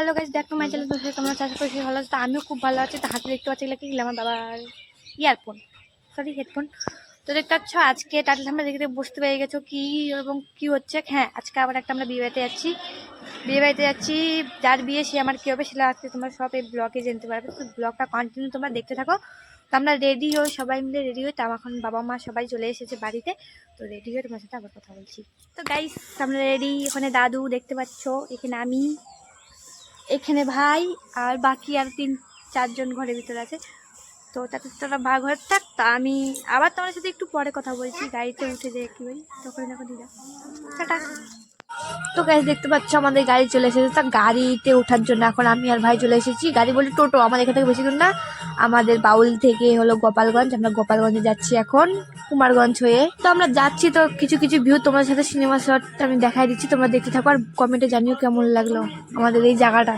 Hello guys দেখো my channel বসে তোমরা চাষ করছি ভালো আছে। তো আমিও খুব ভালো আছি। তো হাতে দেখতে পাচ্ছি এগুলো কি? আমার বাবার ইয়ারফোন সরি হেডফোন তো দেখতে পাচ্ছ, আজকে টাটা আমরা দেখতে বুঝতে পেরে গেছো কি এবং কি হচ্ছে? হ্যাঁ আজকে আবার একটা আমরা বিয়ে বাড়িতে যাচ্ছি। বিয়ে বাড়িতে যাচ্ছি। যার বিয়ে সে আমার কী হবে সেটা আজকে তোমরা সব এই ব্লগে জানতে পারবে। তো ব্লগটা কন্টিনিউ তোমরা দেখতে থাকো। তো আমরা রেডি হই, সবাই মিলে রেডি হই। তো এখন বাবা মা সবাই চলে এসেছে বাড়িতে। তো রেডি হয়ে তোমার সাথে আবার কথা বলছি। তো গাইস আমরা রেডি ওখানে দাদু দেখতে পাচ্ছ, এখানে আমি। এখানে ভাই আর বাকি আর তিন, চারজন ঘরের ভিতরে আছে। তো তাতে তোরা ভাগ হয়ে থাক, তা আমি আবার তোমার সাথে একটু পরে কথা বলছি, গাড়িতে উঠে যে কি বলি তখন দেখো দিদা। টাটা। তো গাড়ি দেখতে পাচ্ছ আমাদের গাড়ি চলে এসেছে। তা গাড়িতে ওঠার জন্য এখন আমি আর ভাই চলে এসেছি। গাড়ি বলি টোটো, আমাদের এখান থেকে বেশি দূর না। আমাদের বাউল থেকে হলো গোপালগঞ্জ, আমরা গোপালগঞ্জে যাচ্ছি এখন, কুমারগঞ্জ হয়ে। তো আমরা যাচ্ছি, তো কিছু কিছু ভিউ তোমাদের সাথে সিনেমা শট আমি দেখাই দিচ্ছি, তোমরা দেখতে থাকো আর কমেন্টে জানিও কেমন লাগল আমাদের এই জায়গাটা।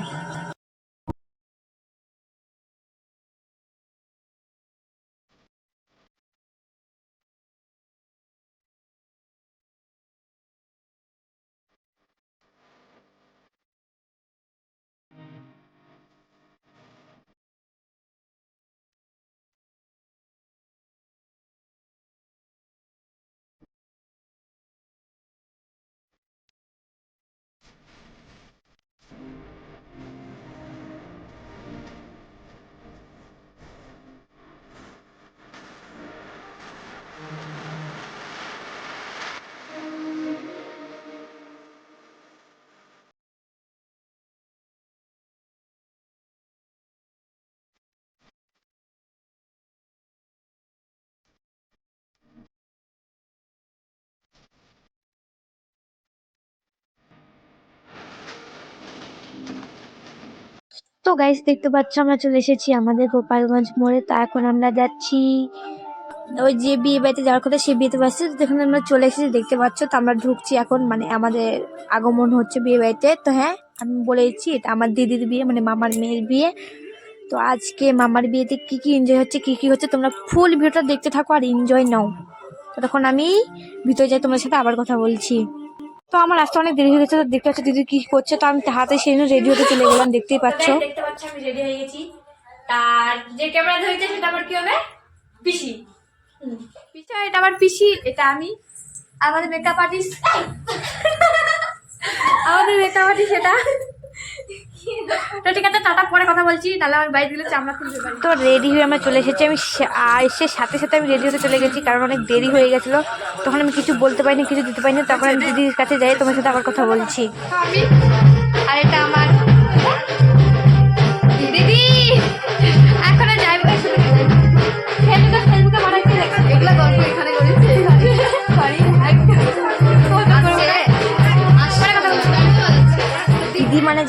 তো গাইস দেখতে পাচ্ছ আমরা চলে এসেছি আমাদের গোপালগঞ্জ মোড়ে। তো এখন আমরা যাচ্ছি ওই যে বিয়ে বাড়িতে যাওয়ার কথা সে বিয়েতে পাচ্ছি যেখানে আমরা চলে এসেছি, দেখতে পাচ্ছ তো আমরা ঢুকছি এখন মানে আমাদের আগমন হচ্ছে বিয়ে বাড়িতে। তো হ্যাঁ আমি বলে দিচ্ছি, এটা আমার দিদির বিয়ে মানে মামার মেয়ের বিয়ে। তো আজকে মামার বিয়েতে কি কি এনজয় হচ্ছে, কি কি হচ্ছে, তোমরা ফুল ভিডিওটা দেখতে থাকো আর এনজয় নাও। তো তখন আমি ভিতরে যাই তোমার সাথে আবার কথা বলছি। তো আমার আসতে অনেক দেরি হয়ে গেছে তো দেখতে পাচ্ছি দিদি কি করছে তো আমি হাতে সেই জন্য রেডি হতে চলে গেলাম দেখতেই পাচ্ছ। দেখতে পাচ্ছ আমি রেডি হয়ে গেছি। তার যে ক্যামেরা ধরেছে সেটা আবার কি হবে? পিসি। পিসা এটা আবার পিসি এটা আমি। আমাদের মেকআপ আর্টিস্ট আমাদের মেকআপ আর্টিস্ট সেটা তো ঠিক আছে টাটা পরে কথা বলছি। তাহলে আমার বাইরে দিলে চামড়া খুলতে পারি তো রেডি হয়ে আমরা চলে এসেছি। আমি এসে সাথে সাথে আমি রেডি হতে চলে গেছি কারণ অনেক দেরি হয়ে গেছিল। তখন আমি কিছু বলতে পারিনি কিছু দিতে পারিনি। তখন আমি দিদির কাছে যাই তোমার সাথে আবার কথা বলছি। আর এটা আমার দিদি! এখন যাই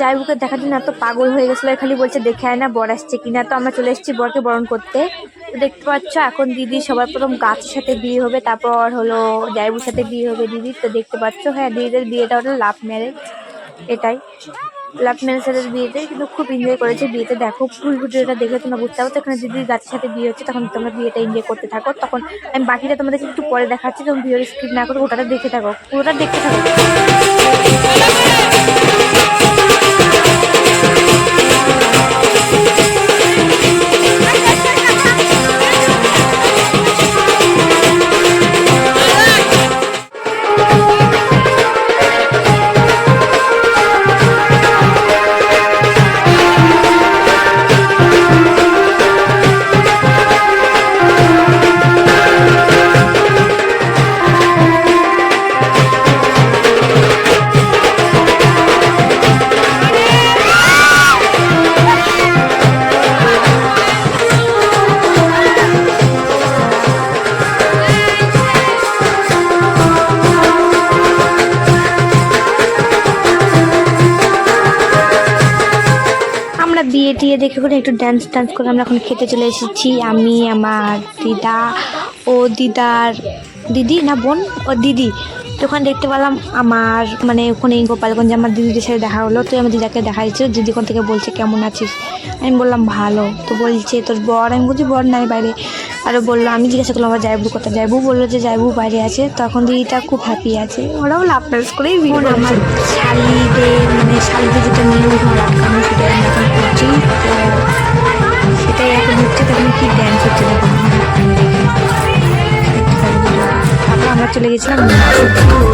দিদি মানে যাই বুকে দেখার জন্য এত পাগল হয়ে গেছিল খালি বলছে, দেখে আয় না, বর আসছে কিনা। তো আমরা চলে এসেছি বরকে বরণ করতে। তো দেখতে পাচ্ছ, এখন দিদি সবার প্রথম গাছের সাথে বিয়ে হবে, তারপর হলো জাইবুর সাথে বিয়ে হবে দিদি। তো দেখতে পাচ্ছ হ্যাঁ দিদিদের বিয়েটা হলো লাভ ম্যারেজ, এটাই। লাভ ম্যারেজের বিয়েতে, কিন্তু খুব এনজয় করেছে বিয়েতে। দেখো, ফুল ভিডিওটা দেখলে তোমরা বুঝতে পারছ এখানে দিদির গাছের সাথে বিয়ে হচ্ছে, তখন তোমরা বিয়েটা এনজয় করতে থাকো। তখন আমি বাকিটা তোমাদেরকে একটু পরে দেখাচ্ছি, তখন ভিডিওর স্কিপ না করে ওটাটা দেখে থাকো, পুরোটা দেখতে থাকো। আমরা বিয়ে টিয়ে দেখে করে একটু ডান্স ট্যান্স করে আমরা এখন খেতে চলে এসেছি। আমি আমার দিদা ও দিদার দিদি না বোন? ও দিদি। তো ওখানে দেখতে পেলাম আমার মানে ওখানে গোপালগঞ্জে আমার দিদিদের সাথে দেখা হলো। তো আমার দিদাকে দেখা দিচ্ছিল দিদি ওখান থেকে বলছে কেমন আছিস? আমি বললাম ভালো। তো বলছে তোর বর? আমি বলছি বর নাই বাইরে। আরও বলল আমি জিজ্ঞাসা করলাম আমার জায়বু কোথায়? জায়বু বলল যে জায়বু বাইরে আছে। তখন দিদিটা খুব হ্যাপি আছে। ওরাও লাভ করেই আমার শালিদের মানে শালিদের যেটা নিয়ম 让你